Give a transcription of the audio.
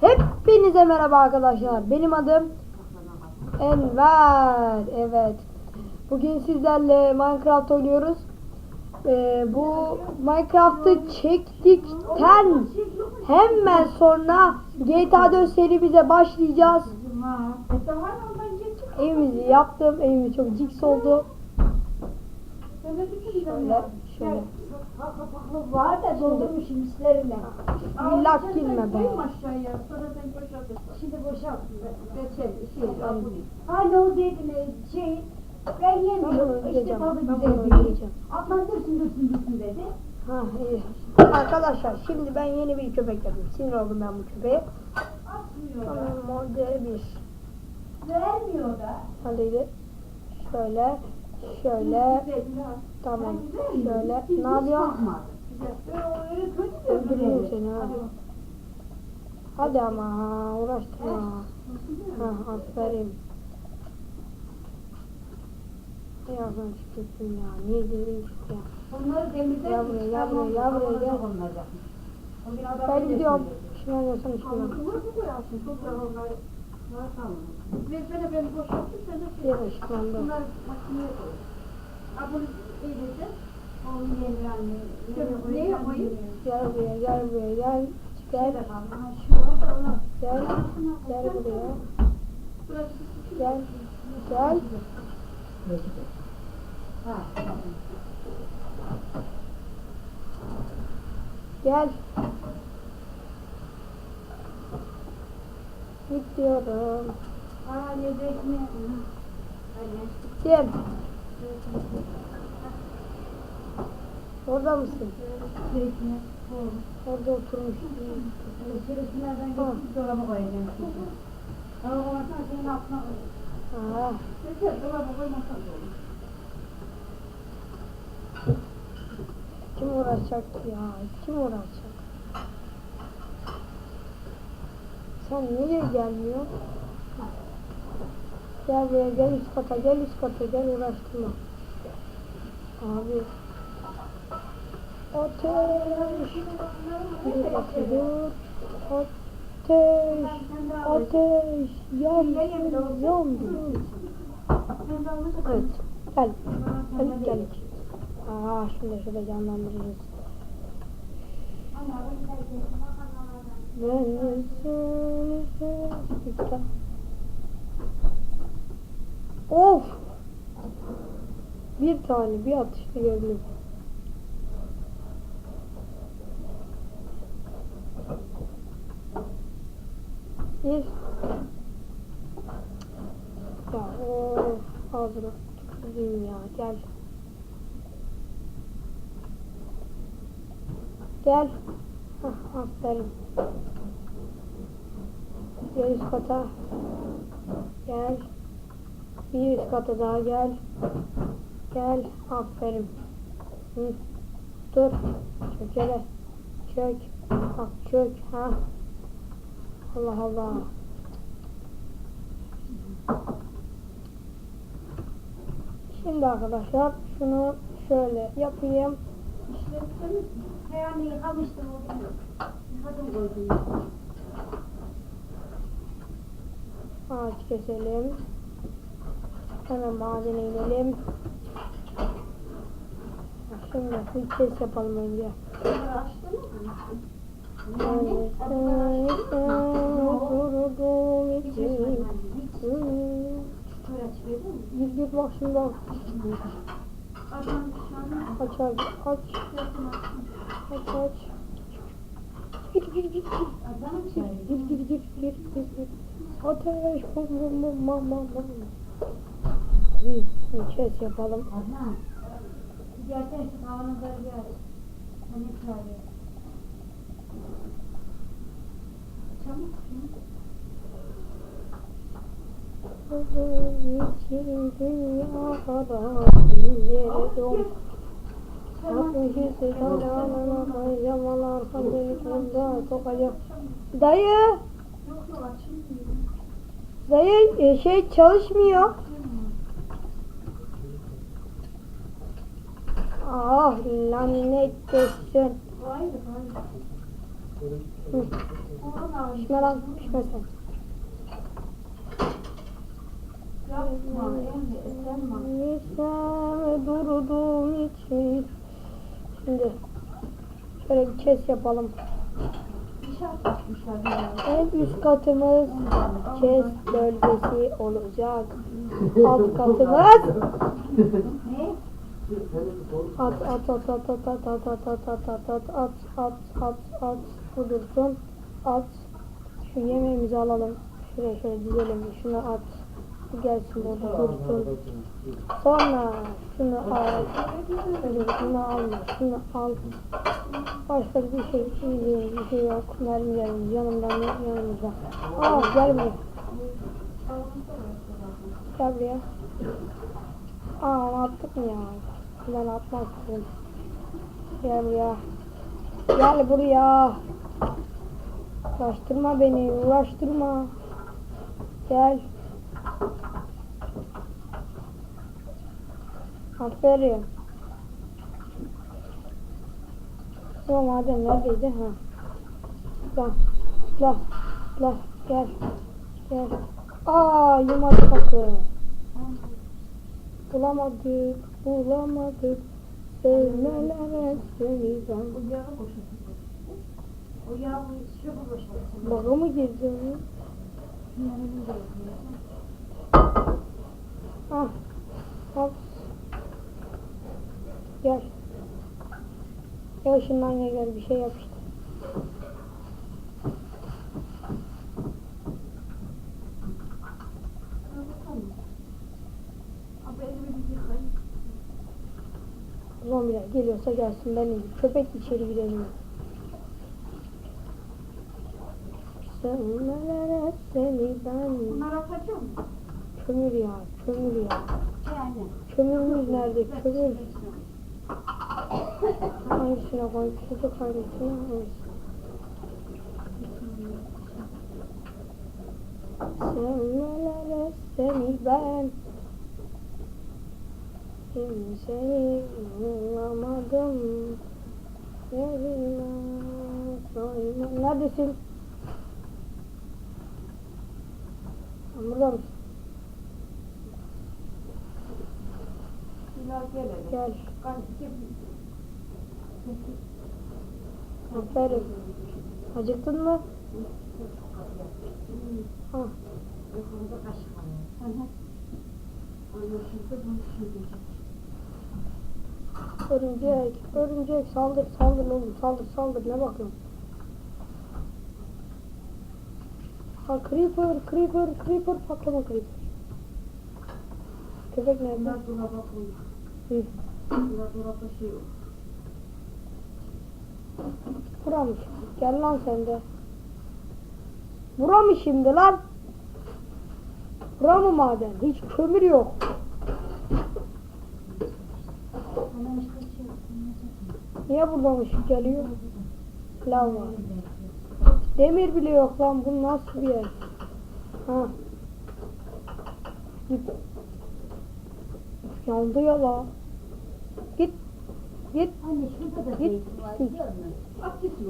Hepinize merhaba arkadaşlar. Benim adım Enver. Evet. Bugün sizlerle Minecraft oynuyoruz. Ee, bu Minecraft'ı çektikten hemen sonra GTA 4 serimize başlayacağız. Evimizi yaptım. Evimiz çok ciks oldu. Şöyle, şöyle. Var da doldurmuş mislerle. Millak girme be. Koyma aşağıya. Sonra sen boşaltırsın. Şimdi boşalttın. Geçer. Şey, bunu. Hani o dedin şey. Ben Ben yemiyorum. İşte Ben güzel değil. Atlan dursun dursun dursun dedi. Ha iyi. Arkadaşlar şimdi ben yeni bir köpek yapayım. Sinir oldum ben bu köpeğe. Atmıyor. Tamam model bir. Vermiyor da. Hadi şöyle şöyle tamam şöyle ne yapıyorsun? güzel. seni ha. Hadi. Ama ha, uğraştırma. Ha, aferin. Ya ben çıkıyorsun ya. Niye çıktı ya? Onları demirden Gel buraya, gel buraya, gel buraya, Ben gidiyorum. Şuna yazsana şuna. Kıvır mı koyarsın? Toprağı onları. Versene ben boşalttım sen de şey. Yere ışıklandı. Bunları makineye koy. Ha bunu eğleyeceğiz. Onun yerine anne. Neye koyayım? Gel buraya gel buraya gel. Gel kaldı. Gel. Gel buraya. Gel. Gel. Ha. Gel. Gidiyorum. Aa yedek mi? Gel. Orada mısın? Orada oturmuş. Süresilerden geçip dolaba koyacağım. Dolaba koyarsan senin altına koyacağım. Yeter dolaba koymazsan da olur. kim uğraşacak ya? Kim uğraşacak? Sen niye gelmiyor? Gel buraya gel üst kata gel üst kata gel uğraştırma. Abi. Ateş. Bir dur. Ateş. Ateş. Yandım. Yandım. Evet. Gel. Geldik geldik. Aa şimdi şurada canlandırırız. Of! Bir tane bir atışta gördüm. Bir. Ya of ağzına tükürdüm ya gel. Gel. Hah, aferin. Gel üst kata. Gel. Bir üst kata daha gel. Gel. Aferin. Hı. Dur. Çök hele. Çök. Bak çök. Ha. Allah Allah. Şimdi arkadaşlar şunu şöyle yapayım. Yani yıkamıştım o gün. Yıkadım koydum. Ağaç keselim. Hemen madene inelim. Şimdi bir kes yapalım önce. Gir gir bak bak. Aç aç aç aç aç. Gir gir gir gir. Gir gir gir gir gir gir. Ateş bum bum bum bum bum bum. Bir kes yapalım. Gelsene şu kavanozları bir aç. Hani çağırıyor. Çabuk. Bunun için dünyada izlerim yok. Çünkü şeytan devamına kayacağım valla arkam beni sonunda sokacak. Dayı! Dayı e, şey çalışmıyor. Ah lanet etsin. Pişme lan pişme sen. Lisem durduğum için. Şimdi şöyle bir kes yapalım. En üst katımız kes bölgesi olacak. Alt katımız at at at at at at at at at at at at at at at at bu dursun at şu yemeğimizi alalım şuraya şöyle dizelim şunu at gelsin burada dursun sonra şunu al şunu alma şunu al. Başka bir şey bir şey yok. Mermilerimiz yanımdan yanımızda aa gel buraya gel buraya. Aa attık mı ya? Ben atmazdım gel buraya. Gel buraya. Uğraştırma beni uğraştırma gel aferin Tamam madem neredeydi ha la la la gel gel aa yumadı kapı bulamadık bulamadık sevmelere seni ben O yağı boşaltın. O yağı boşaltın. Baga mı girdi onu? Yanını da yapıyorsun. Ah. Hop. Gel. Gel şundan gel gel bir şey yap işte. Zombiler geliyorsa gelsin ben iyiyim. Köpek içeri girelim. Sevmelere seni ben Bunları atacak mısın? Kömür ya kömür ya. Kömürümüz nerede kömür? Hangisine koy? Çocuk hangisine hangisi? Sevmelere seni ben Kimseyi bulamadım Yerine koyma Neredesin? Sen Burada mısın? Bilal gel hele. Gel. Kan gel. Aferin. Acıktın mı? Ha. Yukarıda kaşık var. Hı hı. Örümcek, örümcek saldır saldır oğlum saldır saldır ne bakıyorsun? Ha creeper, creeper, creeper patlama creeper. Köpek nerede? Bunlar dolaba koy. Hı. Şey mı şimdi? Gel lan sen de. Bura mı şimdi lan? Bura mı maden? Hiç kömür yok. Şey. Niye buradan ışık geliyor? Lav var. Demir bile yok lan bu nasıl bir yer? Ha. Yandı ya la. Git. Git. Anne şurada da Git. zeytin var biliyor musun? At gitsin